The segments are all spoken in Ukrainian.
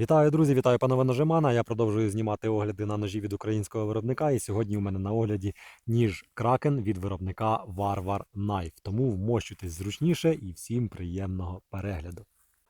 Вітаю, друзі! Вітаю панове ножемана. Я продовжую знімати огляди на ножі від українського виробника. І сьогодні у мене на огляді ніж Кракен від виробника Варвар Knife. Тому вмощуйтесь зручніше і всім приємного перегляду.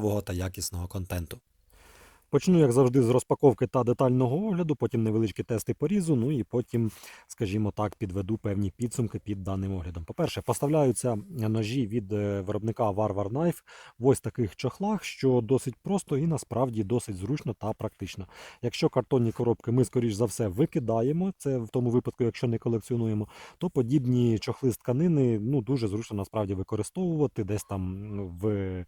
цікавого та якісного контенту. Почну, як завжди, з розпаковки та детального огляду, потім невеличкі тести порізу, ну і потім, скажімо так, підведу певні підсумки під даним оглядом. По-перше, поставляються ножі від е, виробника Warwar Knife в ось таких чохлах, що досить просто і насправді досить зручно та практично. Якщо картонні коробки ми, скоріш за все, викидаємо, це в тому випадку, якщо не колекціонуємо, то подібні чохли з тканини ну, дуже зручно насправді використовувати десь там ну, в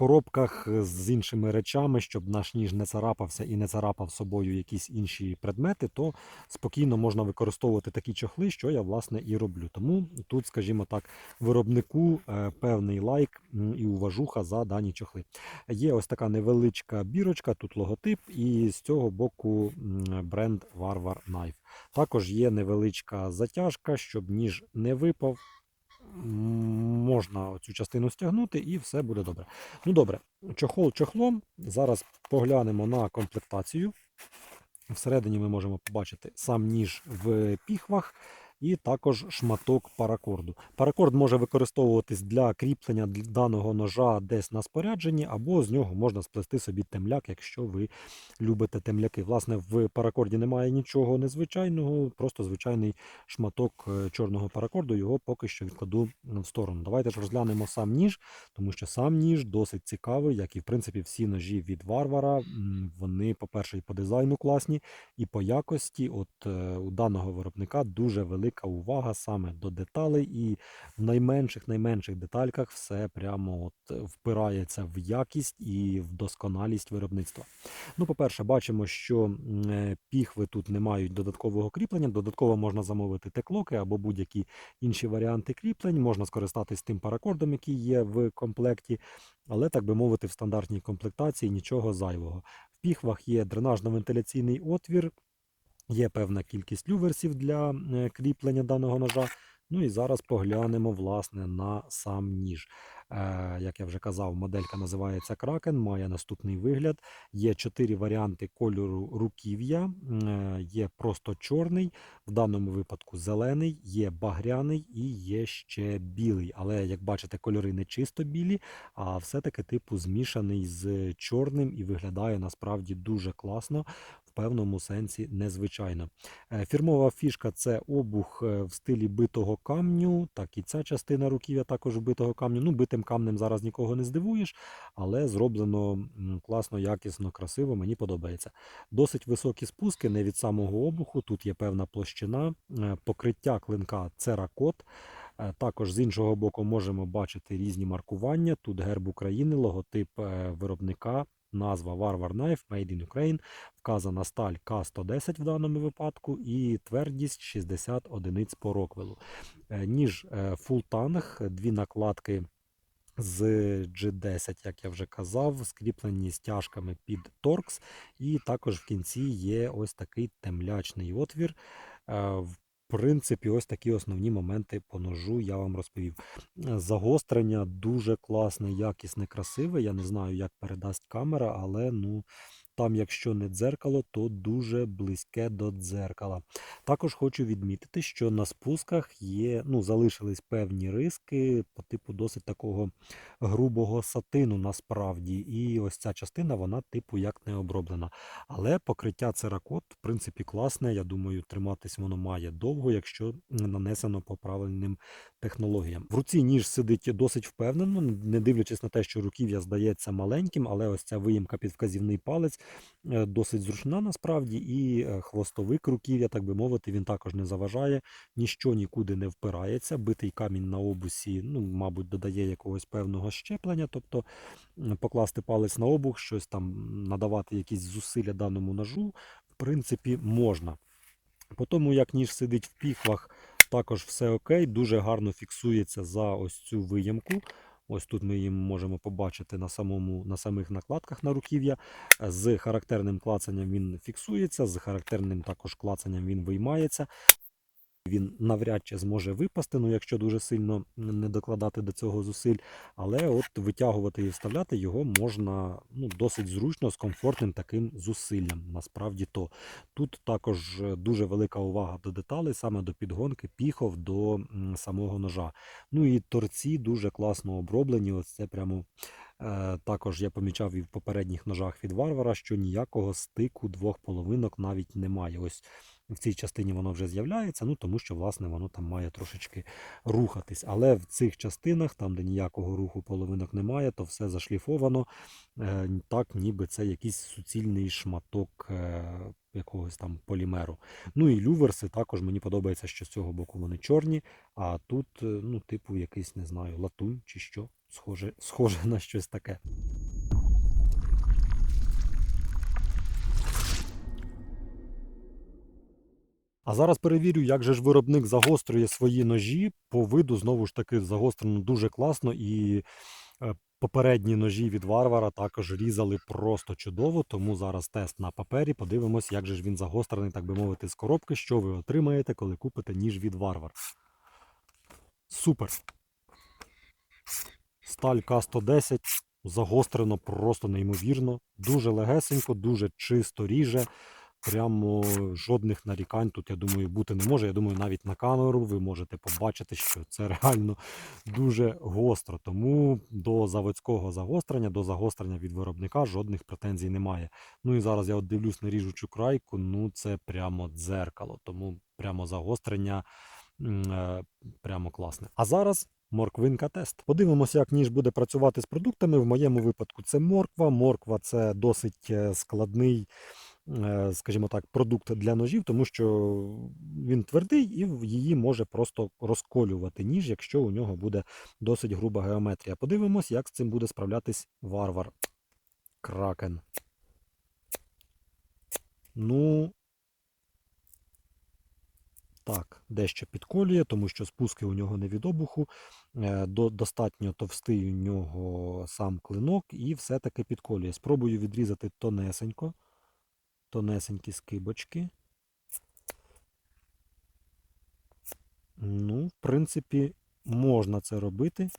коробках з іншими речами, щоб наш ніж не царапався і не царапав собою якісь інші предмети, то спокійно можна використовувати такі чохли, що я власне і роблю. Тому тут, скажімо так, виробнику е, певний лайк і уважуха за дані чохли. Є ось така невеличка бірочка, тут логотип, і з цього боку бренд Warwar Knife. Також є невеличка затяжка, щоб ніж не випав. Можна цю частину стягнути і все буде добре. Ну добре, чохол чохлом. Зараз поглянемо на комплектацію. Всередині ми можемо побачити сам ніж в піхвах і також шматок паракорду. Паракорд може використовуватись для кріплення даного ножа десь на спорядженні, або з нього можна сплести собі темляк, якщо ви любите темляки. Власне, в паракорді немає нічого незвичайного, просто звичайний шматок е, чорного паракорду. Його поки що відкладу в сторону. Давайте ж розглянемо сам ніж, тому що сам ніж досить цікавий, як і в принципі всі ножі від варвара. Вони, по-перше, і по дизайну класні, і по якості. От е, у даного виробника дуже велика увага саме до деталей, і в найменших найменших детальках все прямо от е, впирається в якість і в досконалість виробництва. Ну, по-перше, бачимо, що е, піхви тут не мають додаткового кріплення. Додатково можна замовити теклоки або будь-які інші варіанти кріплень. Можна скористатись тим паракордом, який є в комплекті, але так би мовити, в стандартній комплектації нічого зайвого. В піхвах є дренажно-вентиляційний отвір, є певна кількість люверсів для е, кріплення даного ножа. Ну і зараз поглянемо власне на сам ніж. Е, як я вже казав, моделька називається Kraken, має наступний вигляд. Є чотири варіанти кольору руків'я. Е, Є просто чорний, в даному випадку зелений, є багряний і є ще білий. Але як бачите, кольори не чисто білі, а все-таки типу змішаний з чорним і виглядає насправді дуже класно. В певному сенсі незвичайно. Е, Фірмова фішка це обух е, в стилі битого камню, так і ця частина руків'я також битого камню. Ну, битим камнем зараз нікого не здивуєш, але зроблено класно, якісно, красиво, мені подобається. Досить високі спуски, не від самого обуху. Тут є певна площина, е, покриття клинка церакот. Також з іншого боку можемо бачити різні маркування. Тут герб України, логотип виробника, назва Warwar Knife, Made in Ukraine, вказана сталь К110 в даному випадку і твердість 60 одиниць по роквелу. Е, Ніж е, Full Tang, дві накладки з G10, як я вже казав, скріплені стяжками під торкс, і також в кінці є ось такий темлячний отвір. Принципі, ось такі основні моменти по ножу я вам розповів. Загострення дуже класне, якісне, красиве. Я не знаю, як передасть камера, але ну. Там, якщо не дзеркало, то дуже близьке до дзеркала. Також хочу відмітити, що на спусках є, ну, залишились певні риски по типу досить такого грубого сатину насправді. І ось ця частина, вона типу як не оброблена. Але покриття церакот, в принципі, класне. Я думаю, триматись воно має довго, якщо нанесено по правильним технологіям. В руці ніж сидить досить впевнено, не дивлячись на те, що руків'я здається маленьким, але ось ця виїмка під вказівний палець е, досить зручна насправді, і е, хвостовик руків'я, так би мовити, він також не заважає, ніщо нікуди не впирається. Битий камінь на обусі, ну, мабуть, додає якогось певного щеплення, тобто покласти палець на обух, щось там надавати якісь зусилля даному ножу, в принципі, можна. По тому, як ніж сидить в піхвах, також все окей, дуже гарно фіксується за ось цю виямку. Ось тут ми їм можемо побачити на, самому, на самих накладках на руків'я. З характерним клацанням він фіксується, з характерним також клацанням він виймається. Він навряд чи зможе випасти, ну якщо дуже сильно не докладати до цього зусиль. Але от витягувати і вставляти його можна ну, досить зручно з комфортним таким зусиллям. Насправді то тут також е, дуже велика увага до деталей, саме до підгонки, піхов до самого ножа. Ну і торці дуже класно оброблені. Ось це прямо е, також я помічав і в попередніх ножах від варвара, що ніякого стику двох половинок навіть немає. Ось в цій частині воно вже з'являється, ну тому що власне воно там має трошечки рухатись. Але в цих частинах, там де ніякого руху половинок немає, то все зашліфовано, е, так ніби це якийсь суцільний шматок е, якогось там полімеру. Ну і люверси також мені подобається, що з цього боку вони чорні, а тут, е, ну, типу, якийсь, не знаю, латунь чи що, схоже, схоже на щось таке. А зараз перевірю, як же ж виробник загострює свої ножі. По виду знову ж таки загострено дуже класно. І е, попередні ножі від варвара також різали просто чудово. Тому зараз тест на папері. Подивимось, як же ж він загострений, так би мовити, з коробки, що ви отримаєте, коли купите ніж від варвар. Супер. Сталь К110 загострено просто неймовірно. Дуже легесенько, дуже чисто ріже. Прямо жодних нарікань тут, я думаю, бути не може. Я думаю, навіть на камеру ви можете побачити, що це реально дуже гостро. Тому до заводського загострення, до загострення від виробника жодних претензій немає. Ну і зараз я от дивлюсь на ріжучу крайку, ну це прямо дзеркало. Тому прямо загострення е, прямо класне. А зараз. Морквинка тест. Подивимося, як ніж буде працювати з продуктами. В моєму випадку це морква. Морква це досить е, складний скажімо так, продукт для ножів, тому що він твердий і її може просто розколювати ніж, якщо у нього буде досить груба геометрія. Подивимось, як з цим буде справлятись варвар. Кракен. Ну. Так, дещо підколює, тому що спуски у нього не від обуху. Е, до- Достатньо товстий у нього сам клинок і все-таки підколює. Спробую відрізати тонесенько тонесенькі скибочки. Ну, в принципі, можна це робити.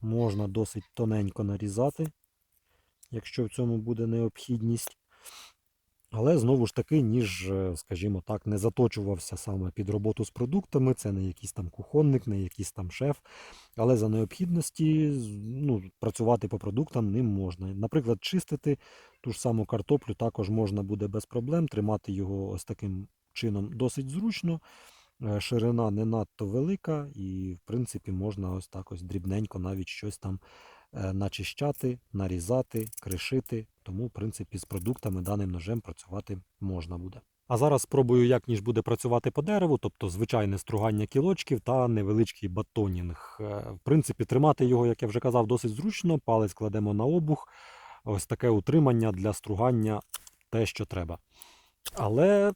Можна досить тоненько нарізати, якщо в цьому буде необхідність. Але знову ж таки, ніж, е, скажімо так, не заточувався саме під роботу з продуктами. Це не якийсь там кухонник, не якийсь там шеф. Але за необхідності ну, працювати по продуктам ним можна. Наприклад, чистити ту ж саму картоплю також можна буде без проблем. Тримати його ось таким чином досить зручно. Е, Ширина не надто велика, і, в принципі, можна ось так ось дрібненько навіть щось там начищати, нарізати, кришити. Тому, в принципі, з продуктами даним ножем працювати можна буде. А зараз спробую, як ніж буде працювати по дереву, тобто звичайне стругання кілочків та невеличкий батонінг. Е, В принципі, тримати його, як я вже казав, досить зручно. Палець кладемо на обух. Ось таке утримання для стругання те, що треба. Але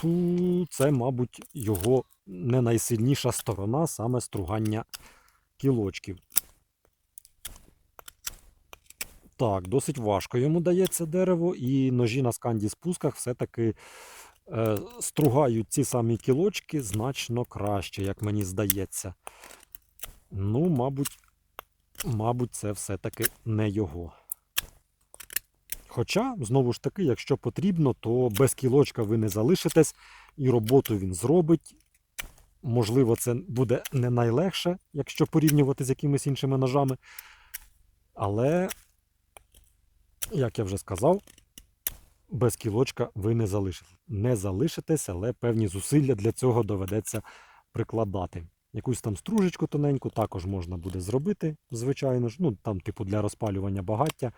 ту, це, мабуть, його не найсильніша сторона, саме стругання кілочків. Так, досить важко йому дається дерево, і ножі на сканді спусках все-таки е, стругають ці самі кілочки значно краще, як мені здається. Ну, мабуть, мабуть, це все-таки не його. Хоча, знову ж таки, якщо потрібно, то без кілочка ви не залишитесь, і роботу він зробить. Можливо, це буде не найлегше, якщо порівнювати з якимись іншими ножами. Але, як я вже сказав, без кілочка ви не залишитесь. Не залишитесь, але певні зусилля для цього доведеться прикладати. Якусь там стружечку тоненьку також можна буде зробити, звичайно ж. Ну, там, типу, для розпалювання багаття.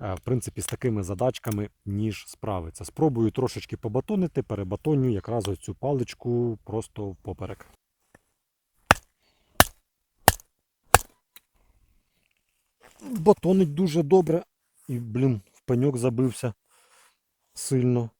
Е, В принципі, з такими задачками ніж справиться. Спробую трошечки побатонити, перебатоню якраз ось цю паличку просто впоперек. Батонить дуже добре. І, блін, в пеньок забився сильно.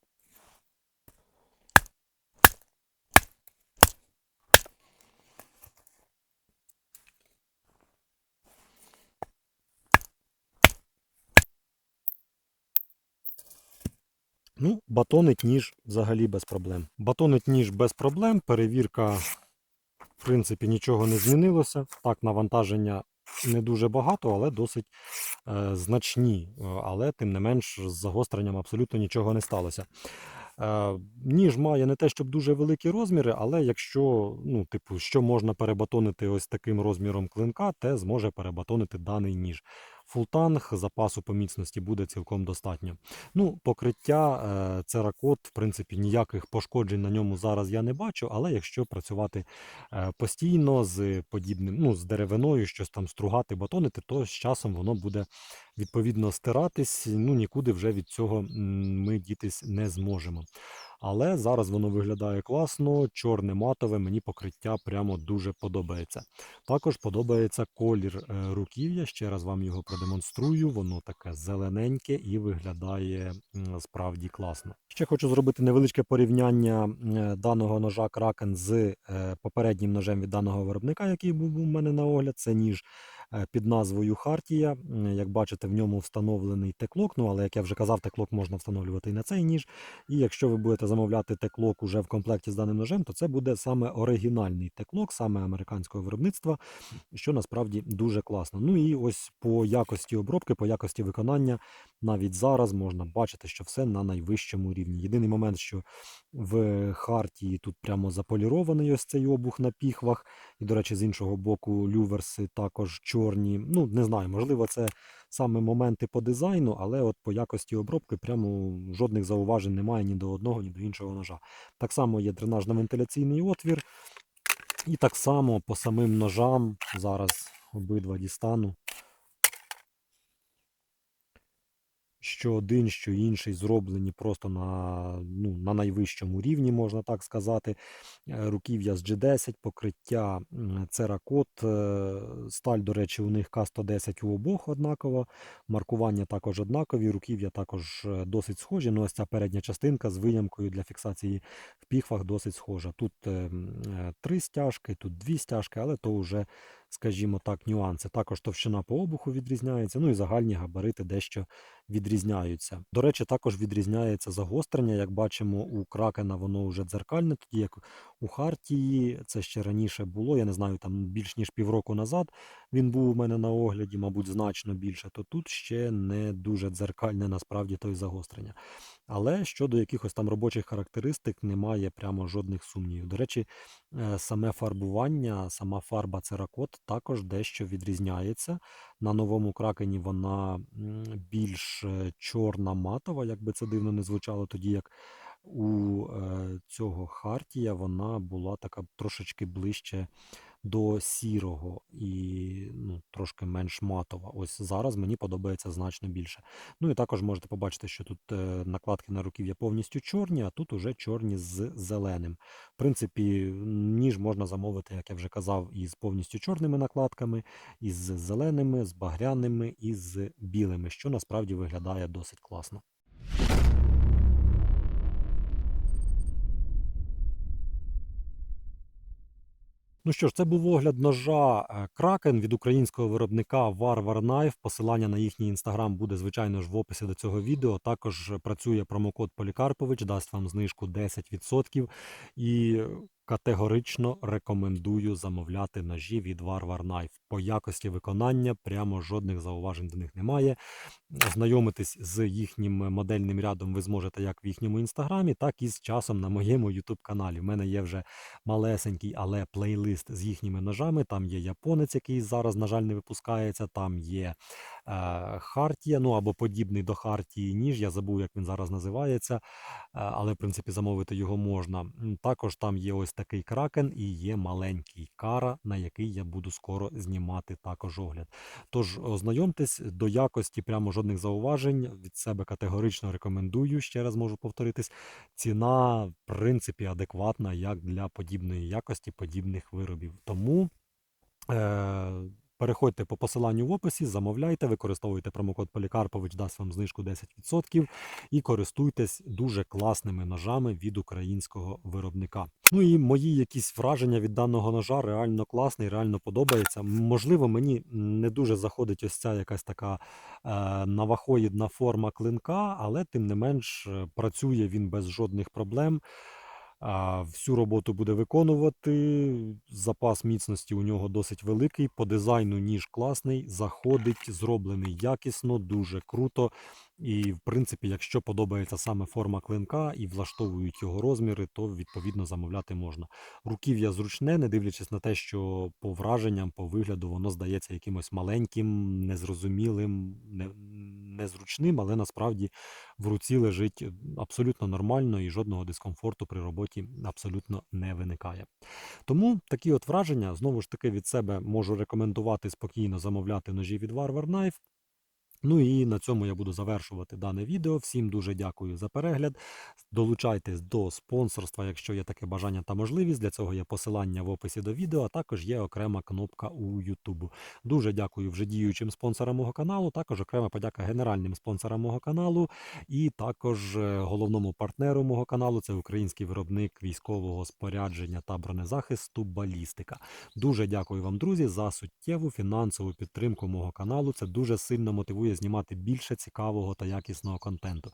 Ну, батонить ніж взагалі без проблем. Батонить ніж без проблем. Перевірка, в принципі, нічого не змінилося. Так, навантаження не дуже багато, але досить е, значні. Е, Але тим не менш з загостренням абсолютно нічого не сталося. Е, ніж має не те, щоб дуже великі розміри, але якщо, ну, типу, що можна перебатонити ось таким розміром клинка, те зможе перебатонити даний ніж. Фултанг запасу по міцності буде цілком достатньо. Ну, покриття е, церакот, в принципі, ніяких пошкоджень на ньому зараз я не бачу, але якщо працювати е, постійно з подібним, ну, з деревиною, щось там стругати, батонити, то з часом воно буде відповідно стиратись. Ну, нікуди вже від цього ми дітись не зможемо. Але зараз воно виглядає класно, чорне матове, мені покриття прямо дуже подобається. Також подобається колір е, руків'я. Ще раз вам його продемонструю. Воно таке зелененьке і виглядає справді класно. Ще хочу зробити невеличке порівняння е, даного ножа Kraken з е, попереднім ножем від даного виробника, який був у мене на огляд. Це ніж під назвою Хартія. Як бачите, в ньому встановлений теклок. Ну але як я вже казав, теклок можна встановлювати і на цей ніж. І якщо ви будете замовляти теклок уже в комплекті з даним ножем, то це буде саме оригінальний теклок, саме американського виробництва, що насправді дуже класно. Ну і ось по якості обробки, по якості виконання, навіть зараз можна бачити, що все на найвищому рівні. Єдиний момент, що в Хартії тут прямо заполірований ось цей обух на піхвах. І, до речі, з іншого боку, люверси також чорні. Ну, не знаю, можливо, це саме моменти по дизайну, але от по якості обробки прямо жодних зауважень немає ні до одного, ні до іншого ножа. Так само є дренажно-вентиляційний отвір. І так само по самим ножам зараз обидва дістану. Що один, що інший зроблені просто на, ну, на найвищому рівні, можна так сказати. Е, Руків'я з G10, покриття Церакот, е, сталь, до речі, у них К110 у обох однаково. Маркування також однакові, руків'я також е, досить схожі. Ну, ось ця передня частинка з виямкою для фіксації в піхвах досить схожа. Тут три стяжки, тут дві стяжки, але то вже, скажімо так, нюанси. Також товщина по обуху відрізняється, ну і загальні габарити дещо відрізняються. До речі, також відрізняється загострення. Як бачимо, у кракена воно вже дзеркальне, тоді як у Хартії це ще раніше було. Я не знаю, там більш ніж півроку назад він був у мене на огляді, мабуть, значно більше. То тут ще не дуже дзеркальне насправді той загострення. Але щодо якихось там робочих характеристик немає прямо жодних сумнівів. До речі, е, саме фарбування, сама фарба церакот також дещо відрізняється. На новому кракені вона більш е, чорна матова, як би це дивно не звучало, тоді як у е, цього Хартія вона була така трошечки ближче до сірого і ну, трошки менш матова. Ось зараз мені подобається значно більше. Ну і також можете побачити, що тут е, накладки на руків'я повністю чорні, а тут уже чорні з зеленим. В принципі, ніж можна замовити, як я вже казав, із повністю чорними накладками, із зеленими, з багряними і з білими, що насправді виглядає досить класно. Ну що ж, це був огляд ножа Кракен від українського виробника Warwar Knife. Посилання на їхній інстаграм буде, звичайно ж, в описі до цього відео. Також працює промокод Полікарпович, дасть вам знижку 10%. І категорично рекомендую замовляти ножі від Warwar Knife. По якості виконання прямо жодних зауважень до них немає. Знайомитись з їхнім модельним рядом ви зможете як в їхньому інстаграмі, так і з часом на моєму YouTube каналі. У мене є вже малесенький, але плейлист з їхніми ножами. Там є японець, який зараз, на жаль, не випускається. Там є Хартія, ну або подібний до Хартії ніж. Я забув, як він зараз називається, е, але в принципі замовити його можна. Також там є ось такий кракен і є маленький кара, на який я буду скоро знімати також огляд. Тож ознайомтесь до якості, прямо жодних зауважень від себе категорично рекомендую. Ще раз можу повторитись. Ціна, в принципі, адекватна як для подібної якості, подібних виробів. Тому е, переходьте по посиланню в описі, замовляйте, використовуйте промокод Полікарпович, дасть вам знижку 10% і користуйтесь дуже класними ножами від українського виробника. Ну і мої якісь враження від даного ножа реально класний, реально подобається. Можливо, мені не дуже заходить ось ця якась така е, навахоїдна форма клинка, але тим не менш е, працює він без жодних проблем. А, Всю роботу буде виконувати. Запас міцності у нього досить великий. По дизайну ніж класний, заходить, зроблений якісно, дуже круто. І, в принципі, якщо подобається саме форма клинка і влаштовують його розміри, то відповідно замовляти можна. Руків'я зручне, не дивлячись на те, що по враженням, по вигляду, воно здається якимось маленьким, незрозумілим, не, незручним, але насправді в руці лежить абсолютно нормально і жодного дискомфорту при роботі абсолютно не виникає. Тому такі от враження, знову ж таки, від себе можу рекомендувати спокійно замовляти ножі від Warwar Knife. Ну і на цьому я буду завершувати дане відео. Всім дуже дякую за перегляд. Долучайтесь до спонсорства, якщо є таке бажання та можливість. Для цього є посилання в описі до відео, а також є окрема кнопка у YouTube. Дуже дякую вже діючим спонсорам мого каналу. Також окрема подяка генеральним спонсорам мого каналу, і також е, головному партнеру мого каналу це український виробник військового спорядження та бронезахисту Балістика. Дуже дякую вам, друзі, за суттєву фінансову підтримку мого каналу. Це дуже сильно мотивує знімати більше цікавого та якісного контенту.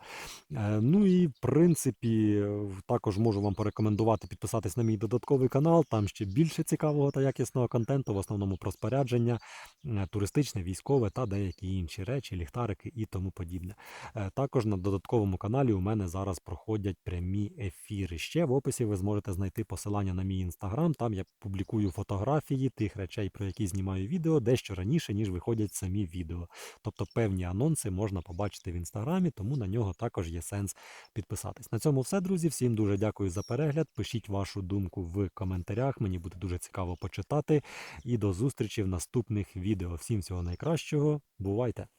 Е, Ну і в принципі, е, також можу вам порекомендувати підписатись на мій додатковий канал. Там ще більше цікавого та якісного контенту, в основному про спорядження, е, туристичне, військове та деякі інші речі, ліхтарики і тому подібне. Також на додатковому каналі у мене зараз проходять прямі ефіри. Ще в описі ви зможете знайти посилання на мій інстаграм. Там я публікую фотографії тих речей, про які знімаю відео, дещо раніше, ніж виходять самі відео. Тобто певні анонси можна побачити в інстаграмі, тому на нього також є сенс підписатись. На цьому все, друзі. Всім дуже дякую за перегляд. Пишіть вашу думку в коментарях. Мені буде дуже цікаво почитати. І до зустрічі в наступних відео. Всім всього найкращого. Бувайте!